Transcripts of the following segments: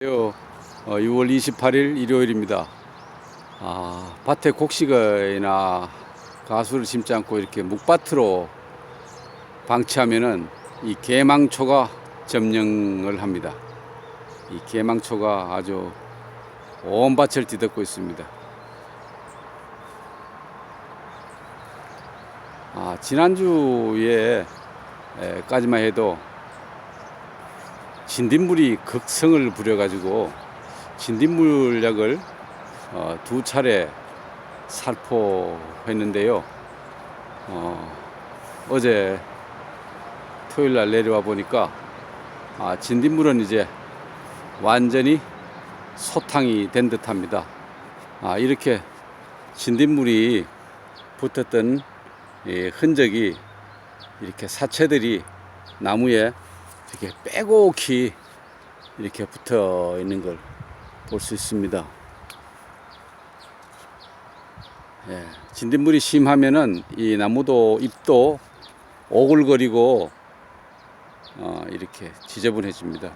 어, 6월 28일 일요일입니다. 아, 밭에 곡식이나 가수를 심지 않고 이렇게 묵밭으로 방치하면은 이 개망초가 점령을 합니다. 이 개망초가 아주 온 밭을 뒤덮고 있습니다. 아, 지난주에 에, 까지만 해도 진딧물이 극성을 부려가지고 진딧물약을 어, 두 차례 살포했는데요. 어, 어제 토요일 날 내려와 보니까 아, 진딧물은 이제 완전히 소탕이 된 듯합니다. 아, 이렇게 진딧물이 붙었던 이 흔적이 이렇게 사체들이 나무에 이렇게 빼곡히 이렇게 붙어 있는 걸 볼 수 있습니다. 예, 진딧물이 심하면은 이 나무도 잎도 오글거리고 어, 이렇게 지저분해집니다.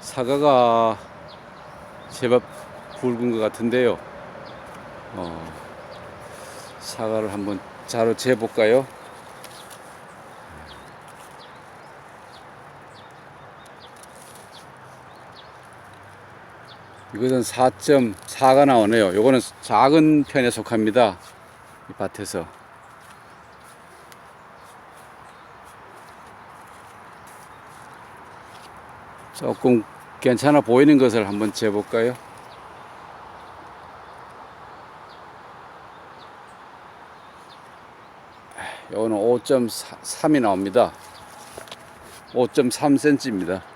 사과가 제법 굵은 것 같은데요. 어, 사과를 한번 자로 재볼까요? 이것은 4.4가 나오네요. 요거는 작은 편에 속합니다. 이 밭에서. 조금 괜찮아 보이는 것을 한번 재볼까요? 요거는 5.3이 나옵니다. 5.3cm입니다.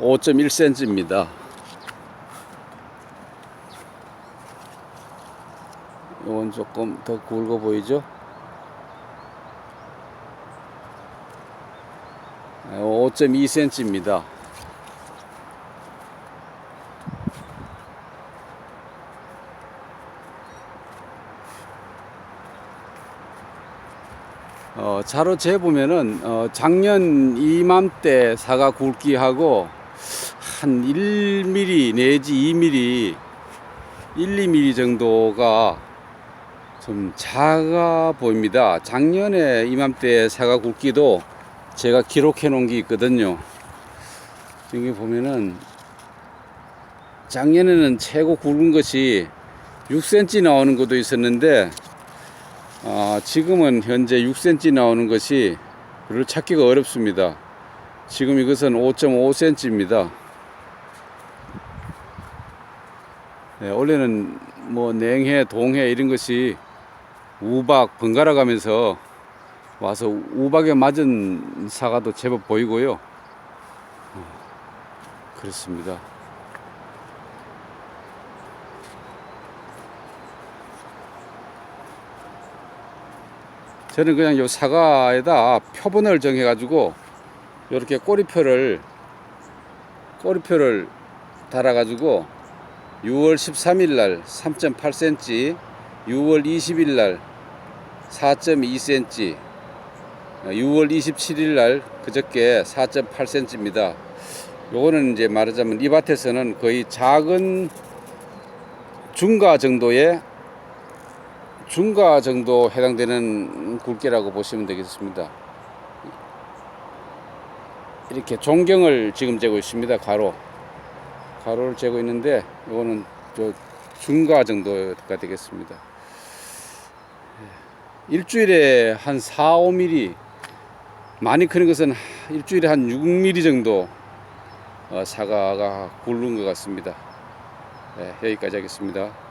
오5 1 c m 입니다. 이건 조금 더 굵어 보이죠? 5.2cm입니다. 어, 자로 재보면은 어, 작년 이맘때 사과 굵기하고 한 1mm 내지 2mm 1, 2mm 정도가 좀 작아 보입니다. 작년에 이맘때 사과 굵기도 제가 기록해 놓은 게 있거든요. 여기 보면은 작년에는 최고 굵은 것이 6cm 나오는 것도 있었는데 아, 지금은 현재 6cm 나오는 것이 별로 찾기가 어렵습니다. 지금 이것은 5.5cm입니다. 네, 원래는 뭐 냉해, 동해 이런 것이 우박 번갈아 가면서 와서 우박에 맞은 사과도 제법 보이고요. 어, 그렇습니다. 저는 그냥 요 사과에다 표본을 정해가지고 이렇게 꼬리표를 꼬리표를 달아가지고 6월 13일 날 3.8cm, 6월 20일 날 4.2cm, 6월 27일 날 그저께 4.8cm입니다. 요거는 이제 말하자면 이 밭에서는 거의 작은 중가 정도의 중가 정도 해당되는 굵기라고 보시면 되겠습니다. 이렇게 종경을 지금 재고 있습니다. 가로. 가로를 재고 있는데 이거는 저 중가 정도가 되겠습니다. 일주일에 한 4, 5mm 많이 크는 것은 일주일에 한 6mm 정도 어, 사과가 굵은 것 같습니다. 네, 여기까지 하겠습니다.